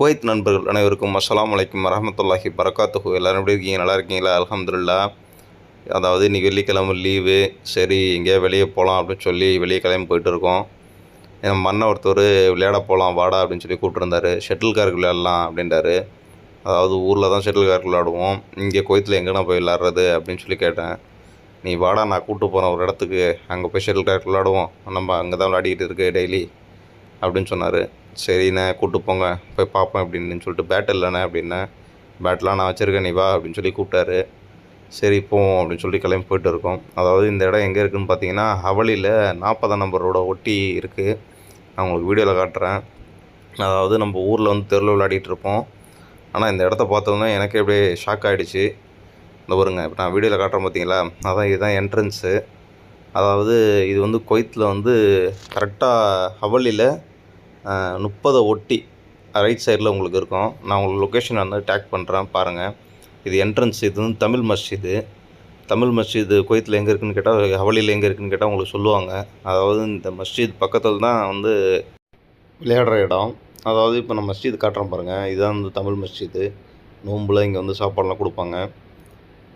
Kuwait நண்பர்கள் அனைவருக்கும் அஸ்லாம் அலைக்கும் வரமத்துல்லாஹி பரக்காத்துஹு எல்லோரும் எப்படி இருக்கீங்க? நல்லா இருக்கீங்களா? அலமதுல்லா அதாவது இன்றைக்கி வெள்ளிக்கிழமை லீவு. சரி எங்கேயா வெளியே போகலாம் அப்படின்னு சொல்லி வெளியே கிளம்பி போயிட்டு இருக்கோம். என் மண்ணை ஒருத்தர் விளையாட போகலாம் வாடா அப்படின்னு சொல்லி கூப்பிட்டுருந்தாரு. ஷட்டில் கார்க் விளையாடலாம் அப்படின்றாரு அதாவது ஊரில் தான் ஷட்டில் கார்க் விளையாடுவோம். இங்கே குவைத்தில் எங்கேண்ணா போய் விளாட்றது அப்படின்னு சொல்லி கேட்டேன். நீ வாடா நான் கூப்பிட்டு போகிறேன் ஒரு இடத்துக்கு. அங்கே போய் ஷட்டில் கார்க் விளையாடுவோம். நம்ம அங்கே தான் விளையாடிக்கிட்டு இருக்கு டெய்லி. அப்படின்னு சொன்னார். சரிண்ணே கூப்பிட்டு போங்க போய் பார்ப்பேன் அப்படின்னு சொல்லிட்டு பேட் இல்லைண்ணே அப்படின்னேன் பேட்லாம் நான் வச்சுருக்கேன் நீ வா அப்படின்னு சொல்லி கூப்பிட்டாரு. சரி போவோம் அப்படின்னு சொல்லி கிளம்பி போயிட்டு இருக்கோம். அதாவது இந்த இடம் எங்கே இருக்குதுன்னு பார்த்தீங்கன்னா ஹவலியில் நாற்பதாம் நம்பரோட ஒட்டி இருக்குது நான் உங்களுக்கு வீடியோவில் காட்டுறேன். அதாவது நம்ம ஊரில் வந்து தெருவில் விளையாடிட்டு இருப்போம். ஆனால் இந்த இடத்த பார்த்தோன்னே எனக்கே அப்படியே ஷாக் ஆகிடுச்சு இந்த பாருங்க இப்போ நான் வீடியோவில் காட்டுறேன் பார்த்தீங்களா? அதான் இதுதான் என்ட்ரன்ஸு அதாவது இது வந்து கொய்த்தில் வந்து கரெக்டாக ஹவலியில் முப்பதை ஒட்டி ரைட் சைடில் உங்களுக்கு இருக்கும். நான் உங்களுக்கு லொக்கேஷன் வந்து டேக் பண்ணுறேன் பாருங்கள் இது என்ட்ரன்ஸ் இது வந்து தமிழ் மஸ்ஜிது தமிழ் மஸ்ஜிது குவைத்தில் எங்கே இருக்குன்னு கேட்டால் ஹவலியில் எங்கே இருக்குன்னு கேட்டால் உங்களுக்கு சொல்லுவாங்க. அதாவது இந்த மஸ்ஜித் பக்கத்தில் தான் வந்து விளையாடுற இடம். அதாவது இப்போ நான் மஸ்ஜித் காட்டுறேன் பாருங்கள் இதுதான் வந்து தமிழ் மஸ்ஜிது நோம்பில் இங்கே வந்து சாப்பாடெலாம் கொடுப்பாங்க.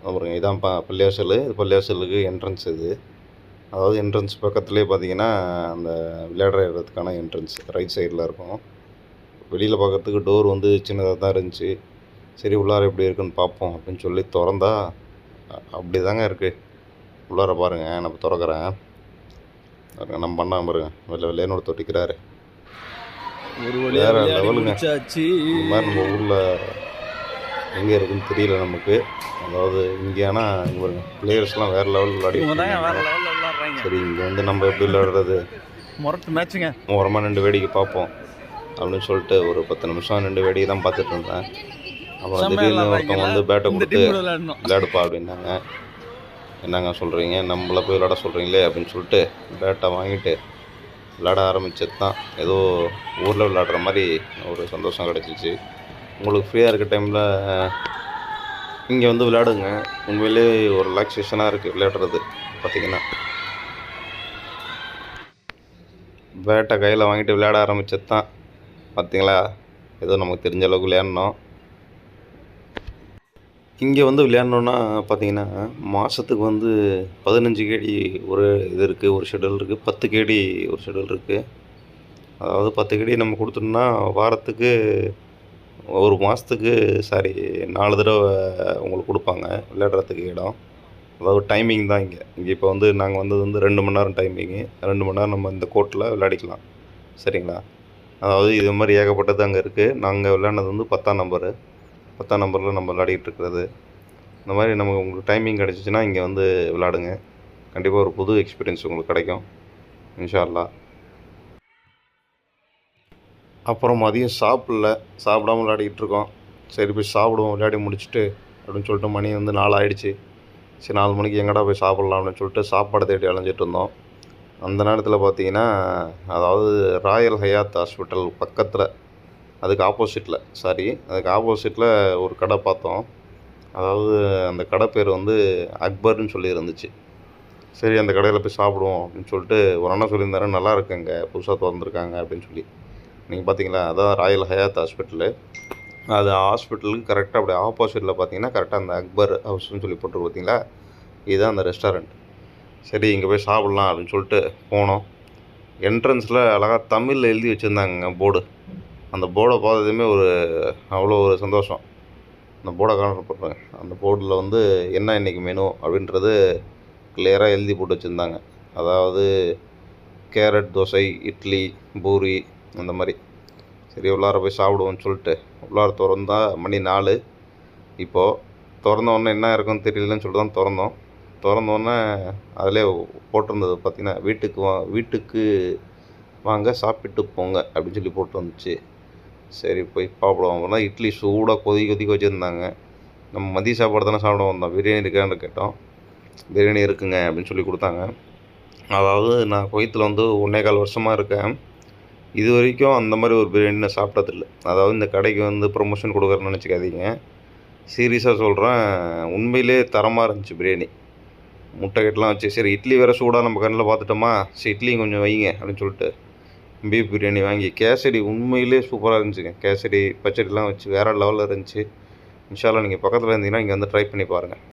அப்புறம் இதான் ப பள்ளியாசல். இது பள்ளியாசலுக்கு என்ட்ரன்ஸ் இது. அதாவது என்ட்ரன்ஸ் பக்கத்துலேயே பார்த்தீங்கன்னா அந்த விளையாடுற இடத்துக்கான என்ட்ரன்ஸ் ரைட் சைடில் இருக்கும். வெளியில் பார்க்கறதுக்கு டோர் வந்து சின்னதாக தான் இருந்துச்சு. சரி உள்ளார எப்படி இருக்குன்னு பார்ப்போம் அப்படின்னு சொல்லி திறந்தா அப்படி தாங்க இருக்குது உள்ளார பாருங்கள் நம்ம திறக்கிறேன். பாருங்க, நம்ம பண்ணாம பாருங்க. வெளில வெளியேன்னு ஒரு தொட்டிக்கிறாரு வேற வழியா விளையாடி level ங்க. முடிச்சாச்சு. இந்த மாதிரி நம்ம ஊரில் எங்கே இருக்குன்னு தெரியல நமக்கு. அதாவது இங்கே ஆனால் இங்கே பாருங்க பிளேயர்ஸ்லாம் வேறு லெவல் விளையாடி சரி இங்கே வந்து நம்ம எப்படி விளையாடுறது? முரட்டு மேட்சுங்க. ஓரமாக ரெண்டு வேடிக்கை பார்ப்போம். அப்படின்னு சொல்லிட்டு ஒரு பத்து நிமிஷம் ரெண்டு வேடிக்கை தான் பார்த்துட்டு இருந்தேன். அப்புறம் திடீர்னு ஒருத்தவங்க வந்து பேட்டை கொடுத்து விளையாடுப்பா அப்படின்னாங்க. என்னங்க சொல்கிறீங்க நம்மள போய் விளையாட சொல்கிறீங்களே அப்படின்னு சொல்லிட்டு பேட்டை வாங்கிட்டு விளையாட ஆரம்பிச்சது தான். ஏதோ ஊரில் விளையாடுற மாதிரி ஒரு சந்தோஷம் கிடச்சிச்சு. உங்களுக்கு ஃப்ரீயாக இருக்க டைமில் இங்கே வந்து விளையாடுங்க. உண்மையிலே ஒரு ரிலாக்ஸேஷனாக இருக்குது விளையாடுறது பார்த்தீங்கன்னா பேட்டை கையில் வாங்கிட்டு விளையாட ஆரம்பித்தது தான். பார்த்தீங்களா? ஏதோ நமக்கு தெரிஞ்ச அளவுக்கு விளையாடணும் இங்கே வந்து விளையாடணுன்னா பார்த்தீங்கன்னா மாதத்துக்கு வந்து பதினஞ்சு கேடி ஒரு இது இருக்குது ஒரு ஷெடியூல் இருக்குது பத்து கேடி ஒரு ஷெடியூல் இருக்குது அதாவது பத்து கேடி நம்ம கொடுத்தோம்னா வாரத்துக்கு ஒரு மாதத்துக்கு சாரி நாலு தடவை உங்களுக்கு கொடுப்பாங்க. விளையாடுறதுக்கு இடம். அதாவது டைமிங் தான் இங்கே. இங்கே இப்போ வந்து நாங்கள் வந்தது வந்து ரெண்டு மணி நேரம் டைமிங்கு ரெண்டு மணி நேரம் நம்ம இந்த கோர்ட்டில் விளையாடிக்கலாம். சரிங்களா? அதாவது இது மாதிரி ஏகப்பட்டது அங்கே இருக்குது நாங்கள் விளையாடுனது வந்து பத்தாம் நம்பரு பத்தாம் நம்பரில் நம்ம விளையாடிக்கிட்டு இருக்கிறது. இந்த மாதிரி நமக்கு உங்களுக்கு டைமிங் கிடச்சிச்சின்னா இங்கே வந்து விளையாடுங்க. கண்டிப்பாக ஒரு புது எக்ஸ்பீரியன்ஸ் உங்களுக்கு கிடைக்கும். இன்ஷா அல்லாஹ் அப்புறம் மதியம் சாப்பிடல. சாப்பிடாம விளையாடிக்கிட்டு இருக்கோம். சரி போய் சாப்பிடுவோம். விளையாடி முடிச்சுட்டு அப்படின்னு சொல்லிட்டு மணி வந்து நாள் ஆயிடுச்சு. சரி நாலு மணிக்கு எங்கடா போய் சாப்பிட்லாம் அப்படின்னு சொல்லிட்டு சாப்பாடு தேடி அலைஞ்சிட்டு இருந்தோம். அந்த நேரத்தில் பார்த்தீங்கன்னா அதாவது ராயல் ஹயாத் ஹாஸ்பிட்டல் பக்கத்தில் அதுக்கு ஆப்போசிட்டில் சாரி அதுக்கு ஆப்போசிட்டில் ஒரு கடை பார்த்தோம். அதாவது அந்த கடை பேர் வந்து அக்பர்னு சொல்லி இருந்துச்சு. சரி அந்த கடையில் போய் சாப்பிடுவோம் அப்படின்னு சொல்லிட்டு ஒரு அண்ணன் சொல்லியிருந்தாரு நல்லா இருக்குங்க புதுசாக திறந்துருக்காங்க அப்படின்னு சொல்லி. நீங்கள் பார்த்தீங்களா அதான் ராயல் ஹயாத் ஹாஸ்பிட்டலு. அது ஹாஸ்பிட்டலுக்கு கரெக்டாக அப்படி ஆப்போசிட்டில் பார்த்தீங்கன்னா கரெக்டாக அந்த அக்பர் ஹவுஸ்னு சொல்லி போட்டுருக்கு பார்த்தீங்களா? இதுதான் அந்த ரெஸ்டாரண்ட் சரி இங்கே போய் சாப்பிட்லாம் அப்படின்னு சொல்லிட்டு போனோம். என்ட்ரன்ஸில் அழகாக தமிழில் எழுதி வச்சுருந்தாங்க போர்டு அந்த போர்டை பார்த்ததுமே ஒரு அவ்வளோ ஒரு சந்தோஷம். அந்த போர்டை காணப்படுறேன் அந்த போர்டில் வந்து என்ன இன்றைக்கி மெனு அப்படின்றது கிளியராக எழுதி போட்டு வச்சுருந்தாங்க. அதாவது கேரட் தோசை இட்லி பூரி அந்த மாதிரி. சரி உள்ளார போய் சாப்பிடுவோம்னு சொல்லிட்டு. உள்ளார திறந்தா மணி நாலு. இப்போது திறந்தோடனே என்ன இருக்குன்னு தெரியலன்னு சொல்லிட்டு தான் திறந்தோம். திறந்தோடனே அதிலே போட்டிருந்தது பார்த்திங்கன்னா வீட்டுக்கு வா வீட்டுக்கு வாங்க சாப்பிட்டு போங்க அப்படின்னு சொல்லி போட்டு வந்துச்சு சரி போய் சாப்பிடுவோம். அப்படின்னா இட்லி சூடாக கொதி கொதிக்க வச்சுருந்தாங்க. நம்ம மதிய சாப்பாடு தானே சாப்பிட வந்தோம். பிரியாணி இருக்கான்னு கேட்டோம். பிரியாணி இருக்குங்க அப்படின்னு சொல்லி கொடுத்தாங்க. அதாவது நான் குவைத்தில் வந்து ஒன்றே கால் வருஷமாக இருக்கேன். இது வரைக்கும் அந்த மாதிரி ஒரு பிரியாணி நான் சாப்பிட்டதில்ல. அதாவது இந்த கடைக்கு வந்து ப்ரொமோஷன் கொடுக்குறேன்னு நினச்சிக்காதீங்க. சீரியஸாக சொல்கிறேன் உண்மையிலே தரமாக இருந்துச்சு பிரியாணி. முட்டைக்கட்டெலாம் வச்சு சரி இட்லி வேறு சூடாக நம்ம கண்ணில் பார்த்துட்டோமா? சரி இட்லியும் கொஞ்சம் வைங்க அப்படின்னு சொல்லிட்டு பீஃப் பிரியாணி வாங்கி கேசரி உண்மையிலே சூப்பராக இருந்துச்சுங்க. கேசரி பச்சடிலாம் வச்சு வேறு லெவலில் இருந்துச்சு. இன்ஷால்லாம் நீங்கள் பக்கத்தில் இருந்தீங்கன்னா இங்கே வந்து ட்ரை பண்ணி பாருங்கள்